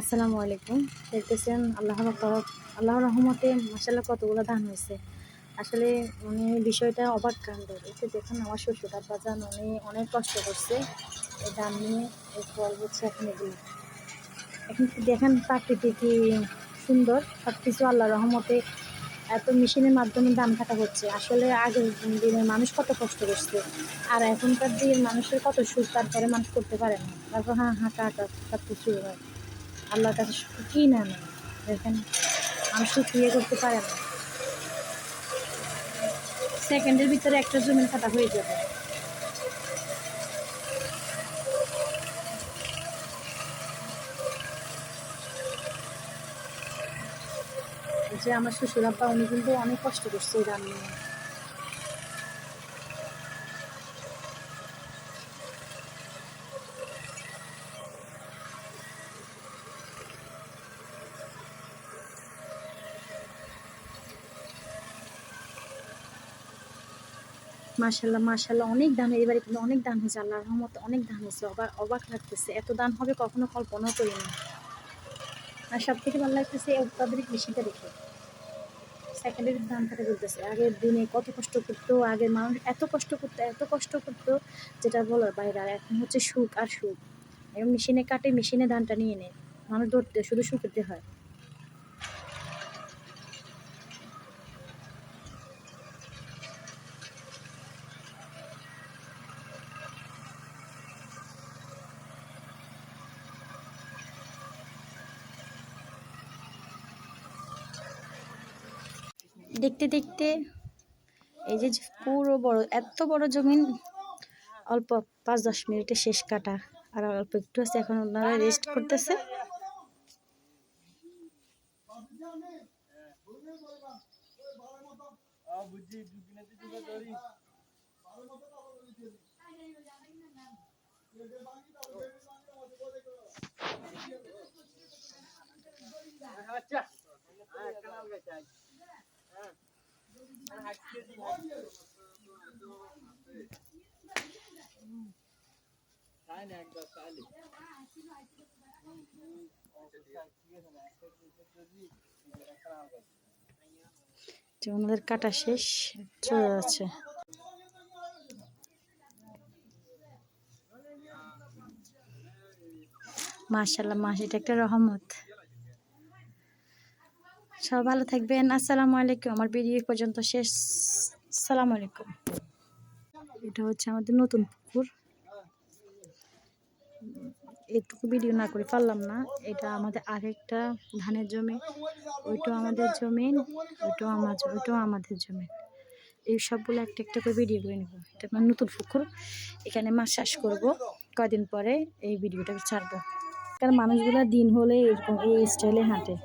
আসসালামু আলাইকুম। দেখতেছেন আল্লাহর তরফ, আল্লাহর রহমতে মাসাল্লাহ কতগুলো ধান হয়েছে। আসলে উনি বিষয়টা অবাক কাণ্ড এতে দেখুন, আমার শ্বশুর বাজান, উনি অনেক কষ্ট করছে। এই ধান নিয়ে এই ফল হচ্ছে এখন এগুলো। এখন দেখেন, প্রাকৃতিক কি সুন্দর। সব কিছু আল্লাহর রহমতে এত মেশিনের মাধ্যমে ধান কাটা হচ্ছে। আসলে আগের দিনের মানুষ কত কষ্ট করছে। আর এখনকার দিনের মানুষের কত সুখ তারপরে মানুষ করতে পারে না। তারপর হ্যাঁ হাঁটা হাঁটা সব কিছু হয়। আল্লাহর কাছে কি না নেই। দেখেন, মানুষ ইয়ে করতে পারে না। সেকেন্ডের ভিতরে একটা জমিন কাটা হয়ে যাবে। যে আমার শ্বশুর আব্বা, উনি কিন্তু অনেক কষ্ট করছে এই রান্না নিয়ে মাশাল্লাহ মাশাল্লাহ। অনেক দান এবারে কিন্তু অনেক দান হয়েছে, আল্লাহর রহমতে অনেক দান হয়েছে। অবাক অবাক লাগতেছে। এত দান হবে কখনো কল্পনাও করি না। আর সব থেকে ভালো লাগতেছে তাদের কৃষিটা দেখে। সেকেন্ডের দান থাকে বলতেছে আগের দিনে কত কষ্ট করতো আগের মানুষ এত কষ্ট করতো, এত কষ্ট করতো, যেটা বলার বাইরে আর এখন হচ্ছে সুখ আর সুখ। এখন মেশিনে কাটে, মেশিনে ধানটা নিয়ে নেয়। মানুষ ধরতে, শুধু শুকতে হয়। দেখতে দেখতে এই যে পুরো বড়, এত বড় জমিন, অল্প পাঁচ দশ মিনিটে শেষ কাটা। আর অল্প একটু আছে, এখন ওনারা রেস্ট করতেছে। ওনাদের কাটা শেষ চলে যাচ্ছে। মাশাল্লাহ মাস এটা একটা রহমত। সব ভালো থাকবেন। আসসালামু আলাইকুম। আমার ভিডিও পর্যন্ত শেষ। আসসালামু আলাইকুম। এটা হচ্ছে আমাদের নতুন পুকুর। এটুকু ভিডিও না করে পারলাম না। এটা আমাদের আরেকটা ধানের জমি। ওইটাও আমাদের জমিন ওইটাও আমার ওইটাও আমাদের জমিন এই সবগুলো একটা একটা করে ভিডিও করে নেব। এটা আমার নতুন পুকুর। এখানে মাছ চাষ করব। কয়দিন পরে এই ভিডিওটা ছাড়বো। কারণ মানুষগুলো দিন হলে এরকম এই স্টাইলে হাঁটে।